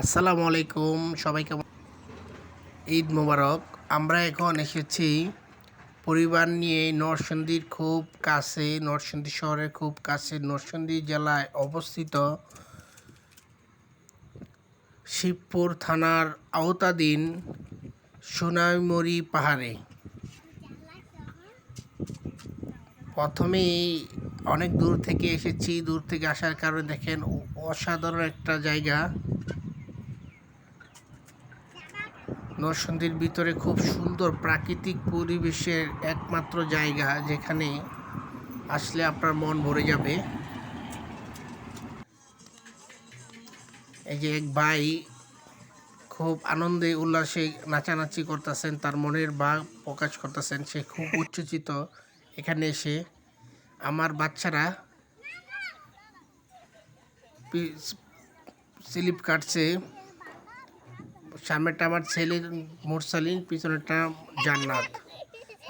আসসালামু আলাইকুম সবাইকে ঈদ মোবারক। আমরা এখন এসেছি পরিবার নিয়ে নরসিংদীর খুব কাছে, নরসিংদী শহরের খুব কাছে, নরসিংদী জেলায় অবস্থিত শিবপুর থানার আওতাধীন সোনাইমুড়ি পাহাড়ে। প্রথমেই অনেক দূর থেকে এসেছি। দূর থেকে আসার কারণে দেখেন অসাধারণ একটা জায়গা। নরসিংদীর ভিতরে খুব সুন্দর প্রাকৃতিক পরিবেশের একমাত্র জায়গা যেখানে আসলে আপনার মন ভরে যাবে। এই যে এক ভাই খুব আনন্দে উল্লাসে নাচানাচি করতেছেন তার মনের ভাব প্রকাশ করতেছেন। সে খুব উচ্ছ্বসিত এখানে এসে। আমার বাচ্চারা স্লিপ কাটছে। সামনেটা আমার ছেলে মোরসালিন, পিছনেরটা জান্নাত।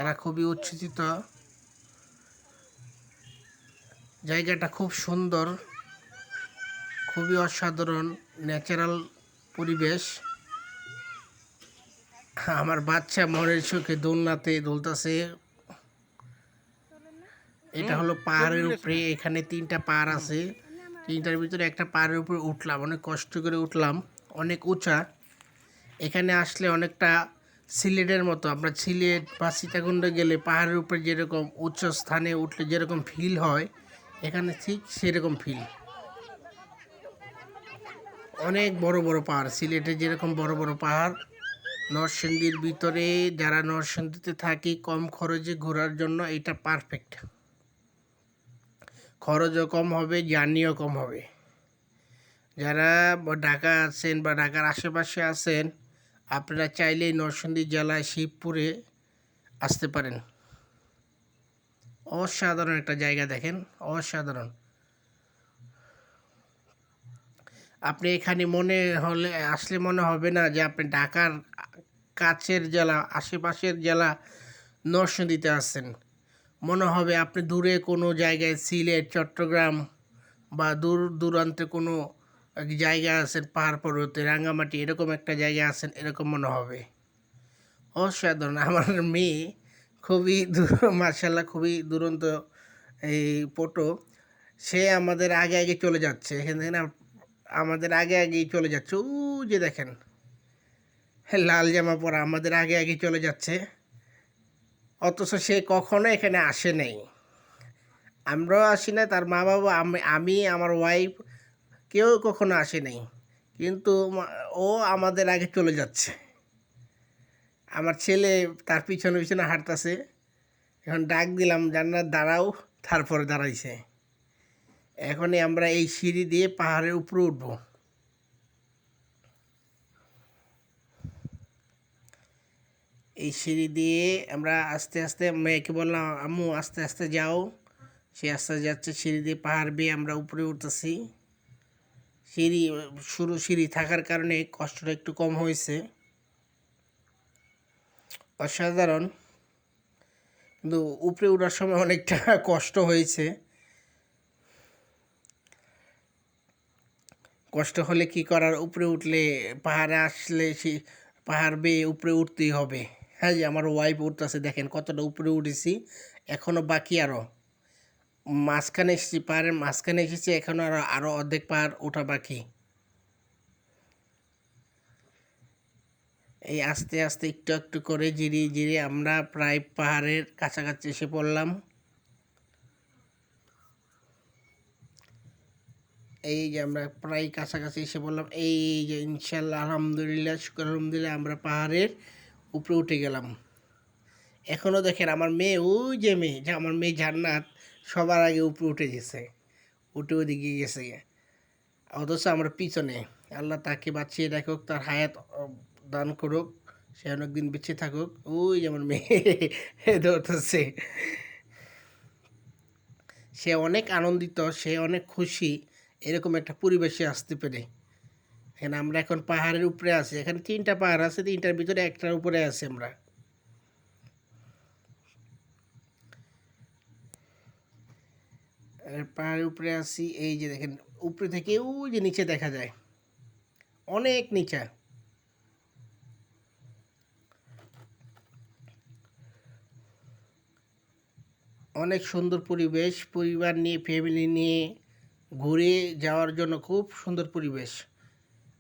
এরা খুবই উচ্ছ্বসিত। জায়গাটা খুব সুন্দর, খুবই অসাধারণ ন্যাচারাল পরিবেশ। আমার বাচ্চা মনের সুখে দোলনাতে দোলতাছে। এটা হলো পাহাড়ের উপরে, এখানে তিনটা পাহাড় আছে। তিনটার ভিতরে একটা পাহাড়ের উপরে উঠলাম, অনেক কষ্ট করে উঠলাম। অনেক উঁচা। এখানে আসলে অনেকটা সিলেটের মতো। আমরা সিলেট বা সীতাকুণ্ডে গেলে পাহাড়ের উপরে যেরকম উচ্চ স্থানে উঠলে যেরকম ফিল হয়, এখানে ঠিক সেরকম ফিল অনেক বড় বড় পাহাড়। সিলেটে যেরকম বড় বড় পাহাড়, নরসিংদীর ভিতরে যারা নরসিংদীতে থাকি, কম খরচে ঘোরার জন্য এটা পারফেক্ট খরচও কম হবে, জার্নিও কম হবে। যারা ঢাকা আছেন বা ঢাকার আশেপাশে আছেন আপনারা চাইলেই নরসিংদী জেলায় শিবপুরে আসতে পারেন। অসাধারণ একটা জায়গা দেখেন, অসাধারণ। আপনি এখানে মনে হলে, আসলে মনে হবে না যে আপনি ঢাকার কাছের জেলা, আশেপাশের জেলা নরসিংদীতে আছেন। মনে হবে আপনি দূরে কোনো জায়গায় সিলেট, চট্টগ্রাম বা দূর দূরান্তে কোনো এক জায়গায় আছেন পাহাড় পর্বতে রাঙ্গামাটি এরকম একটা জায়গা আছেন এরকম মনে হবে। অসাধারণ। আমার মেয়ে খুবই দূর মার্শাল্লাহ খুবই দুরন্ত এই পটো সে আমাদের আগে আগে চলে যাচ্ছে। এখান থেকে না আমাদের আগে আগেই চলে যাচ্ছে। ও যে দেখেন হ্যাঁ, লাল জামা পরা আমাদের আগে আগে চলে যাচ্ছে। অথচ সে কখনো এখানে আসে নাই। আমরাও আসি না তার মা বাবা আমি আমি আমার ওয়াইফ কেউ কখনো আসে নাই। কিন্তু ও আমাদের আগে চলে যাচ্ছে। আমার ছেলে তার পিছনে পিছনে হাঁটতেছে। এখন ডাক দিলাম, জান্নাত, দাঁড়াও। তারপরে দাঁড়াইছে। এখনই আমরা এই সিঁড়ি দিয়ে পাহাড়ের উপরে উঠবো। এই সিঁড়ি দিয়ে আমরা আস্তে আস্তে, মেয়েকে বললাম, আম্মু, আস্তে আস্তে যাও। সে আস্তে আস্তে যাচ্ছে, সিঁড়ি দিয়ে পাহাড় বেয়ে আমরা উপরে উঠতেছি। সিঁড়ি, শুরু সিঁড়ি থাকার কারণে কষ্টটা একটু কম হয়েছে। অসাধারণ। কিন্তু উপরে ওঠার সময় অনেকটা কষ্ট হয়েছে। কষ্ট হলে কি করার? উপরে উঠলে পাহাড়ে আসলে সে পাহাড় বেয়ে উপরে উঠতেই হবে। হ্যাঁ যে আমার ওয়াইফ উঠতেছে, দেখেন কতটা উপরে উঠেছি। এখনও বাকি আরও মাঝখানে এসেছি, পাহাড়ের মাঝখানে এসেছি এখনও আরও আরও অর্ধেক পাহাড় ওঠা বাকি। এই আস্তে আস্তে একটু একটু করে জিরিয়ে জিরিয়ে আমরা প্রায় পাহাড়ের কাছাকাছি এসে পড়লাম। এই যে আমরা প্রায় কাছাকাছি এসে পড়লাম, এই যে ইনশাল্লাহ, আলহামদুলিল্লাহ, শুক্র আলহামদুলিল্লাহ, আমরা পাহাড়ের উপরে উঠে গেলাম। এখনও দেখেন আমার মেয়ে, ওই যে মেয়ে, যে আমার মেয়ে জান্নাত, সবার আগে উপরে উঠে গেছে। উঠে ওদিকে গেছে অথচ আমরা পিছনে, আল্লাহ তাকে বাঁচিয়ে রাখুক, তার হায়াত দান করুক, সে অনেকদিন বেঁচে থাকুক। ওই যেমন মেয়ে ধরতেছে। সে অনেক আনন্দিত, সে অনেক খুশি, এরকম একটা পরিবেশে আসতে পেরে। এখানে আমরা এখন পাহাড়ের উপরে আছি। এখানে তিনটা পাহাড় আছে, তিনটার ভিতরে একটার উপরে আছি আমরা। পাহাড়ের উপরে আসি, এই যে দেখেন, উপরে থেকে ওই যে নিচে দেখা যায়। অনেক নিচা। অনেক সুন্দর পরিবেশ, পরিবার নিয়ে ফ্যামিলি নিয়ে ঘুরে যাওয়ার জন্য খুব সুন্দর পরিবেশ।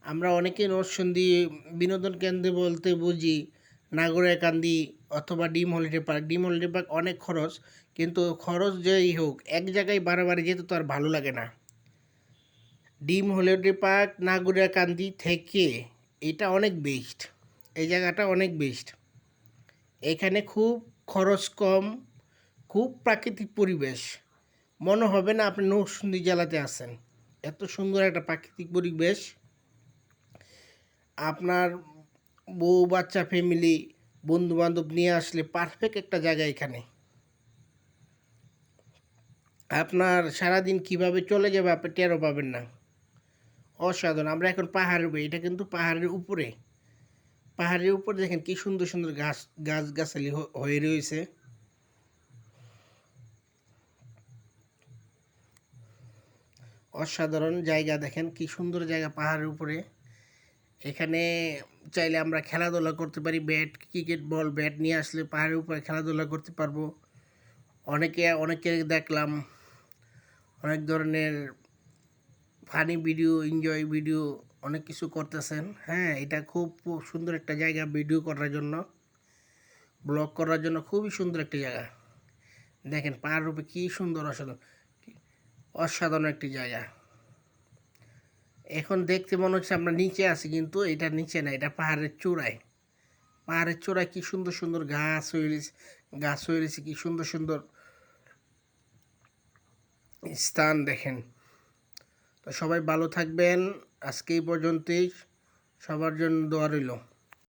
আমরা অনেকে নরসিংদী বিনোদন কেন্দ্রে বলতে বুঝি নাগরাকান্দি অথবা ডিম হলিডে পার্ক, ডিম হলিডে পার্ক অনেক খরচ, কিন্তু খরচ যেই হোক, এক জায়গায় বারে যেতে তো আর ভালো লাগে না। ডিম হলিডে পার্ক নাগরাকান্দি থেকে, এটা অনেক বেস্ট, এই জায়গাটা অনেক বেস্ট। এখানে খুব খরচ কম, খুব প্রাকৃতিক পরিবেশ। মনে হবে না আপনি নরসিংদী জেলাতে আছেন, এত সুন্দর একটা প্রাকৃতিক পরিবেশ। আপনার বউ বাচ্চা ফ্যামিলি বন্ধু বান্ধব নিয়ে আসলে পারফেক্ট একটা জায়গা এখানে। আপনার সারাদিন কীভাবে চলে যাবে আপনি টেরও পাবেন না। অসাধারণ, আমরা এখন পাহাড়ের এটা কিন্তু পাহাড়ের উপরে। পাহাড়ের উপরে দেখেন কি সুন্দর সুন্দর গাছ গাছ গাছালি হয়ে রয়েছে। অসাধারণ জায়গা দেখেন, কি সুন্দর জায়গা পাহাড়ের উপরে। এখানে চাইলে আমরা খেলাধুলা করতে পারি ব্যাট ক্রিকেট বল ব্যাট নিয়ে আসলে পাহাড়ের উপরে খেলাধুলা করতে পারব। অনেকে অনেকে দেখলাম, অনেক ধরনের ফানি ভিডিও এনজয় ভিডিও অনেক কিছু করতেছেন। হ্যাঁ এটা খুব সুন্দর একটা জায়গা ভিডিও করার জন্য। ব্লগ করার জন্য খুবই সুন্দর একটা জায়গা। দেখেন পাহাড়ের উপরে কী সুন্দর অসাধারণ অসাধারণ একটি জায়গা। এখন দেখতে মনে হচ্ছে আমরা নিচে আছি, কিন্তু এটা নিচে না, এটা পাহাড়ের চূড়ায়। পাহাড়ের চূড়ায় কি সুন্দর সুন্দর গাছ হয়ে রয়েছে গাছ হয়ে কী কি সুন্দর সুন্দর স্থান দেখেন। তো সবাই ভালো থাকবেন, আজকে এই পর্যন্তই। সবার জন্য দোয়া রইল।